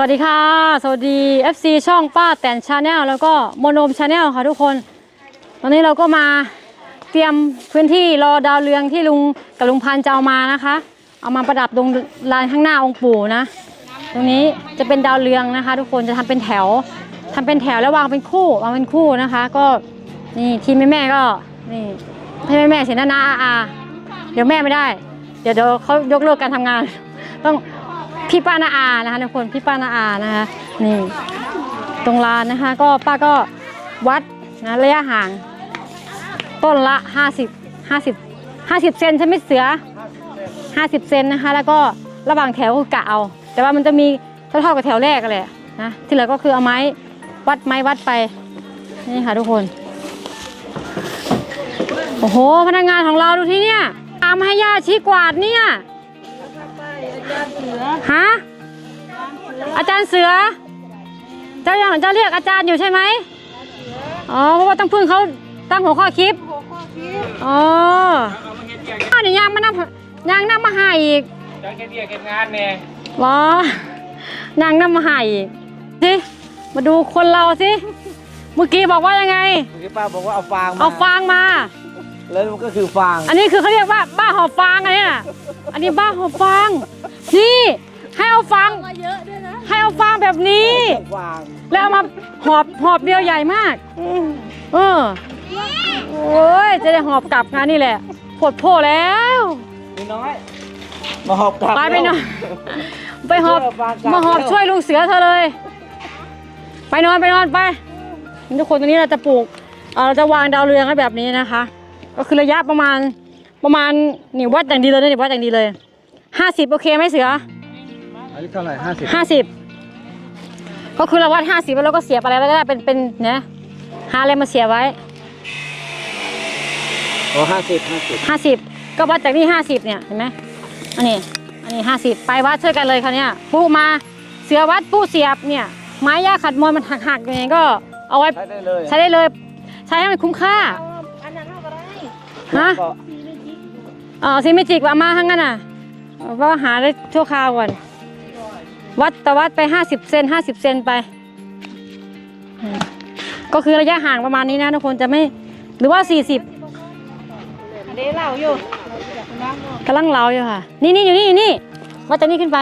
สวัสดีค่ะ สวัสดี FC ช่องป้าแตนชาแนลแล้วก็โมโนมชาแนลค่ะทุกคน ตอนนี้เราก็มาเตรียมพื้นที่รอดาวเรืองที่ลุงกับลุงพันจะเอามานะคะ เอามาประดับตรงลานข้างหน้าองค์ปู่นะ ตรงนี้จะเป็นดาวเรืองนะคะ ทุกคนจะทำเป็นแถวทำเป็นแถวแล้ววางเป็นคู่วางเป็นคู่นะคะ ก็นี่ทีมแม่แม่ก็นี่ให้แม่แม่เสียหน้าน้าอาอาเดี๋ยวแม่ไม่ได้ เดี๋ยวเดี๋ยวเขายกเลิกการทำงาน ต้อง พี่ป้านาอานะคะทุกคนพี่ป้านาอานะคะนี่ตรงลานนะคะ ก็ป้าก็วัดนะระยะห่าง ต้นละ 50 50 50 เซนใช่ไหมเสือ 50 เซนนะคะ แล้วก็ระหว่างแถวคือกะเอา แต่ว่ามันจะมีเท่าๆกับแถวแรกกันแหละนะที่เหลือก็คือเอาไม้วัดไม้วัดไปนี่ค่ะทุกคน โอ้โหพนักงานของเราดูที่เนี่ยตามให้ย่าชี้กวาดเนี่ย ฮะอาจารย์เสือ เจ้ายังเจ้าเรียกอาจารย์อยู่ใช่ไหมอ๋อเพราะว่าต้องพึ่งเขาตั้งหัวข้อคลิปอ๋ออ้าวเดี๋ยวยางมานั่งยางนั่งมาหาอีกจังแค่เดียเก็บงานเนี่ยวอนางนั่งมาหาอีกสิมาดูคนเราสิเมื่อกี้บอกว่ายังไงเมื่อกี้ป้าบอกว่าเอาฟางมาเอาฟางมาแล้วมันก็คือฟาง อันนี้คือเขาเรียกว่าบ้าหอบฟางอันเนี้ยอันนี้บ้าหอบฟาง นี่ ให้เอาฟางให้เอาฟางแบบนี้ฟางแล้วเอามาหอบหอบเดียวใหญ่มาก เออโอ้ยจะได้หอบกลับงานนี่แหละปวดโพแล้ว มีน้อย มาหอบกลับไปไปหน่อยไปหอบช่วยเอาฟางกลับมาหอบเร็วช่วยลุงเสือเธอเลย ไปนอนไปนอนไปทุกคนตรงนี้เราจะปลูกเอ่อเราจะวางดาวเรืองไว้แบบนี้นะคะ ก็คือระยะประมาณประมาณนี่วัดอย่างดีเลยนะนี่วัดอย่างดีเลย ห้าสิบโอเคไหมเสืออันนี้เท่าไหร่ห้าสิบห้าสิบก็คือเราวัดห้าสิบแล้วเราก็เสียบอะไรไว้ก็ได้เป็นเป็นเนี่ยหาอะไรมาเสียบไว้โอ้ห้าสิบห้าสิบห้าสิบก็วัดจากนี่ห้าสิบเนี่ยเห็นไหมอันนี้อันนี้ห้าสิบไปวัดช่วยกันเลยคราวเนี้ยปูมาเสือวัดปูเสียบเนี่ยไม้ย่าขัดมวลมันหักหักๆอย่างนี้ก็เอาไว้ใช้ได้เลยใช้ได้เลย ใช้ให้มันคุ้มค่าอันนั้นเอาก็ได้ฮะก็เออซีเมจิกว่ามาทั้งนั้นน่ะเอา ว่าหาได้ชั่วคราวก่อน วัดแต่วัดไปห้าสิบเซนห้าสิบเซนไปอืมก็คือระยะห่างประมาณนี้นะทุกคนจะไม่ หรือว่าสี่สิบอันนี้เราอยู่กำลังเหลาอยู่ค่ะ นี่นี่อยู่นี่อยู่นี่วัดจากนี้ขึ้นไป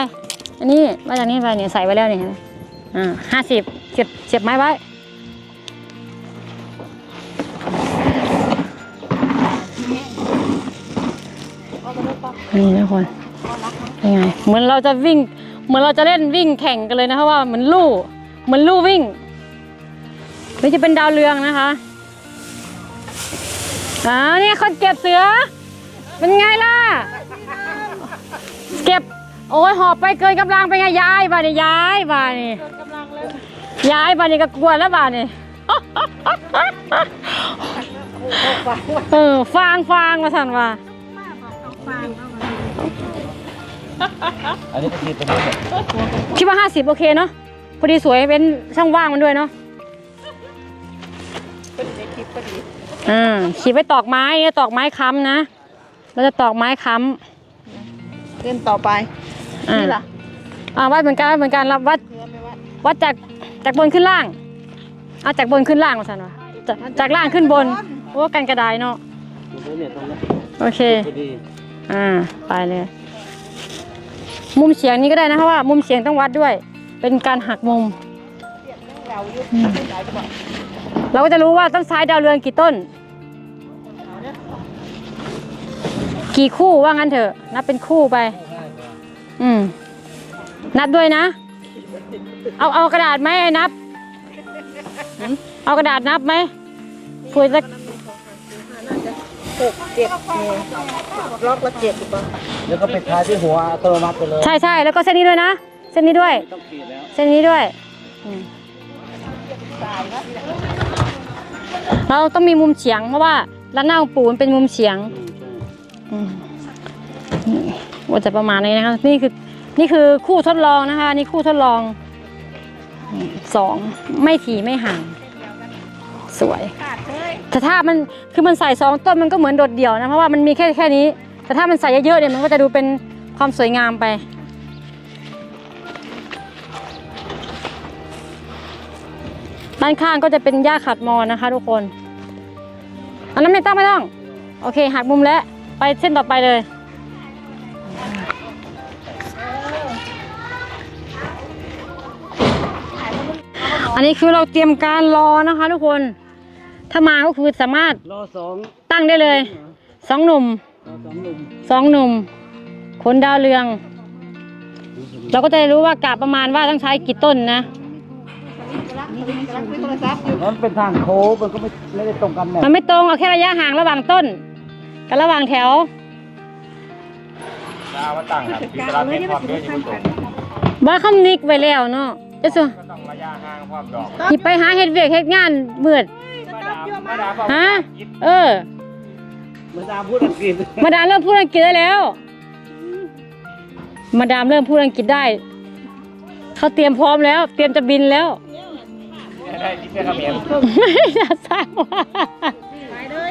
อันนี้วัดจากนี้ไปเนี่ยใส่ไว้แล้วเนี่ยเห็นไหมอ่าห้าสิบเสียบเสียบไม้ไว้นี่นะคน เป็นไง เหมือนเราจะวิ่ง เหมือนเราจะเล่นวิ่งแข่งกันเลยนะเพราะว่าเหมือนลู่เหมือนลู่วิ่งนี่จะเป็นดาวเรืองนะคะอ่าเนี่ยคนเก็บเสือ เป็นไงล่ะ เก็บ โอ้ยหอบไปเกินกำลังไปไงย้ายบ้านนี่ย้ายบ้านนี่ย้ายบ้านนี่ก็กลัวแล้วบ้านนี่เออฟางฟางมาสั่นว่า อันนี้ก็คือตัวนี้เนี่ยคิดว่าห้าสิบโอเคเนาะพอดีสวยเป็นช่องว่างมันด้วยเนาะอ่าขีดไว้ตอกไม้เนี่ยตอกไม้ค้ำนะเราจะตอกไม้ค้ำเล่นต่อไปอ่านี่ล่ะอ่าวัดเหมือนกันวัดเหมือนกันรับวัดเรือไม่วัดวัดจากจากบนขึ้นล่างเอาจากบนขึ้นล่างมาสันวะจากจากล่างขึ้นบนโอ้กันกระไดเนาะ ตัวนี้เนี่ยตรงนี้โอเค พอดีอ่าไปเลย มุมเฉียงนี้ก็ได้นะเพราะว่า มุมเฉียงต้องวัดด้วย เป็นการหักมุมเราอยู่อืมเราก็จะรู้ว่าต้นซ้ายดาวเรืองกี่ต้น กี่คู่ว่างั้นเถอะ นับเป็นคู่ไป อืม นับด้วยนะ เอาเอากระดาษไหมไอ้นับหืมเอากระดาษนับไหมคุยสัก หกเจ็ดเนี่ยล็อกละเจ็ดดีกว่าแล้วก็ไปทายที่หัวอัตโนมัติไปเลยใช่ใช่แล้วก็เส้นนี้ด้วยนะ เส้นนี้ด้วยไม่ต้องขีดแล้วเส้นนี้ด้วยอืมเราต้องมีมุมเฉียงเพราะว่าร้านหน้าของปู่มันเป็นมุมเฉียงอืมใช่อืมนี่ว่าจะประมาณนี้นะคะนี่คือนี่คือคู่ทดลองนะคะ นี่คู่ทดลองอืมสองไม่ถี่ไม่ห่าง สวยขาดเลยแต่ถ้ามันคือมันใส่สองต้นมันก็เหมือนโดดเดี่ยวนะเพราะว่ามันมีแค่แค่นี้ แต่ถ้ามันใส่เยอะๆเนี่ยมันก็จะดูเป็นความสวยงามไป ด้านข้างก็จะเป็นหญ้าขัดมอนนะคะ ทุกคนอันนั้นไม่ต้องไม่ต้อง โอเคหักมุมแล้วไปเส้นต่อไปเลยอันนี้คือเราเตรียมการรอนะคะทุกคน ถ้ามาก็คือสามารถรอสองตั้งได้เลยสองหนุ่มรอสองหนุ่มสองหนุ่มขนดาวเรือง เราก็จะได้รู้ว่ากะประมาณว่าต้องใช้กี่ต้นนะโทรศัพท์อยู่นั้นเป็นทางโค้งมันก็ไม่ไม่ได้ตรงกันแน่มันไม่ตรงเอาแค่ระยะห่างระหว่างต้น กับระหว่างแถวดาวมาตั้งครับพิจารณาเป็นความเยอะอยู่ตรงว่าเขานิกไว้แล้วเนาะจะสิก็ต้องระยะห่างความดอกหยิบไปหาเฮ็ดเวียกเฮ็ดงานมืดม ฮะ เออเหมือนตามพูดอังกฤษมาดามเริ่มพูดอังกฤษได้แล้ว มาดามเริ่มพูดอังกฤษได้ เขาเตรียมพร้อมแล้ว เตรียมจะบินแล้วได้ที่เป็นคำเมียนไม่จะสร้างว่าไปเลย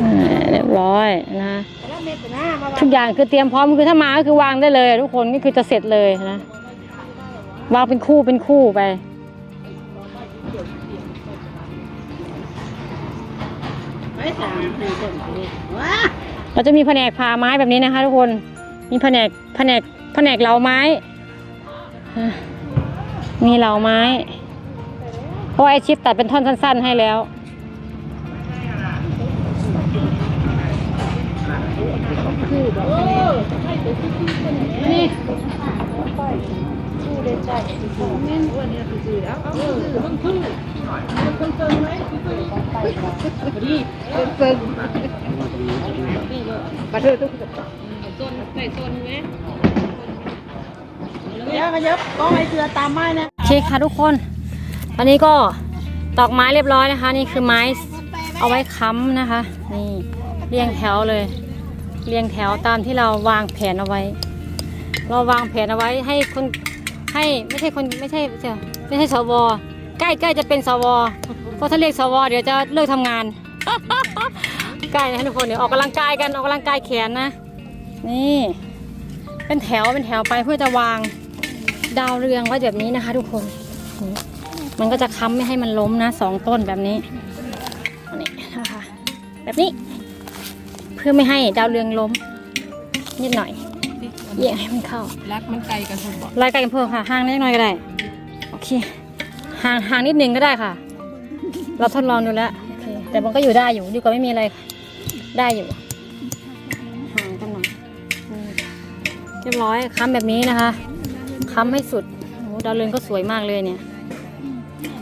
เออเรียบร้อยนะแล้วเม็ดหน้ามาทุกอย่างคือเตรียมพร้อมคือถ้ามาก็คือวางได้เลย ทุกคนนี่คือจะเสร็จเลยนะ วางเป็นคู่เป็นคู่ไปไปสามสี่ต้นนี่ว้าเราจะมีแผนกผ่าไม้แบบนี้นะคะ ทุกคน มีแผนกแผนกแผนกเหลาไม้อะมีเหลาไม้เพราะว่าไอชิปตัดเป็นท่อนสั้น ๆ ให้แล้ว เฟิงกระเทือทุกเดี๋ยวขยับก็ให้เสือตามไม้นะโอเคค่ะทุกคน ตอนนี้ก็ตอกไม้เรียบร้อยนะคะ นี่คือไม้เอาไว้ค้ำนะคะ นี่เรียงแถวเลยเรียงแถวตามที่เราวางแผนเอาไว้ เราวางแผนเอาไว้ให้คน ให้ไม่ใช่คนไม่ใช่ไม่ใช่ไม่ใช่สวใกล้ใกล้จะเป็นสวเพราะถ้าเรียกสวเดี๋ยวจะเลิกทำงานใกล้นะทุกคนเดี๋ยวออกกำลังกายกันออกกำลังกายแขนนะ นี่ เป็นแถวเป็นแถวไปเพื่อจะวางดาวเรืองไว้แบบนี้นะคะ ทุกคน มันก็จะค้ำไม่ให้มันล้มนะสองต้นแบบนี้นนี้นะคะแบบนี้ เพื่อไม่ให้ดาวเรืองล้มนิดหน่อย เยี่ยงให้มันเข้า รักมันไกลกันคนบอกไล่ไกลกันเพิ่มค่ะห่างนิดหน่อยก็ได้ โอเคห่างห่างนิดนึงก็ได้ค่ะ เราทดลองดูแล้วโอเคแต่มันก็อยู่ได้อยู่ดีกว่าไม่มีอะไรได้อยู่ห่างกันหน่อยอืมเรียบร้อยค้ำแบบนี้นะคะค้ำให้สุดโอ้ดาวเรืองก็สวยมากเลยเนี่ย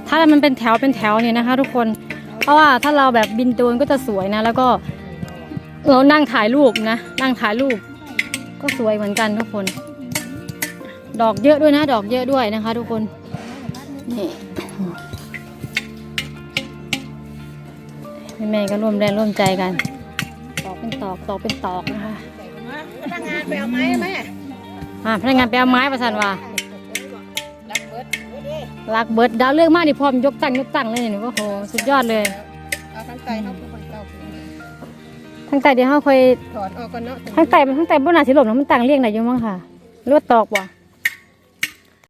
ถ้ามันเป็นแถวเป็นแถวเนี่ยนะคะ ทุกคน เพราะว่าถ้าเราแบบบินโดรนก็จะสวยนะ แล้วก็เรานั่งถ่ายรูปนะ นั่งถ่ายรูป ก็สวยเหมือนกันทุกคน ดอกเยอะด้วยนะ ดอกเยอะด้วยนะคะ ทุกคน นี่แม่ๆก็ร่วมแรงร่วมใจกัน ตอกเป็นตอกตอกเป็นตอกนะคะพนักงานไปเอาไม้ไหมอ่าพนักงานไปเอาไม้ประสันว่ารักเบิดรักเบิร์ดดาวเรื่องมากดิพร้อมยกตั้งยกตั้งเลยนี่โอ้โหสุดยอดเลยเอาทั้งใจเขา ผู้คนเก่าทั้งแต่เดี๋ยวเขาเคยถอดออกก่อนเนาะทั้งแต่มันทั้งแต่บนหนาสิหลบนะมันตั้งเรียงไหนอยู่มั้งค่ะหรือว่าตอกบ่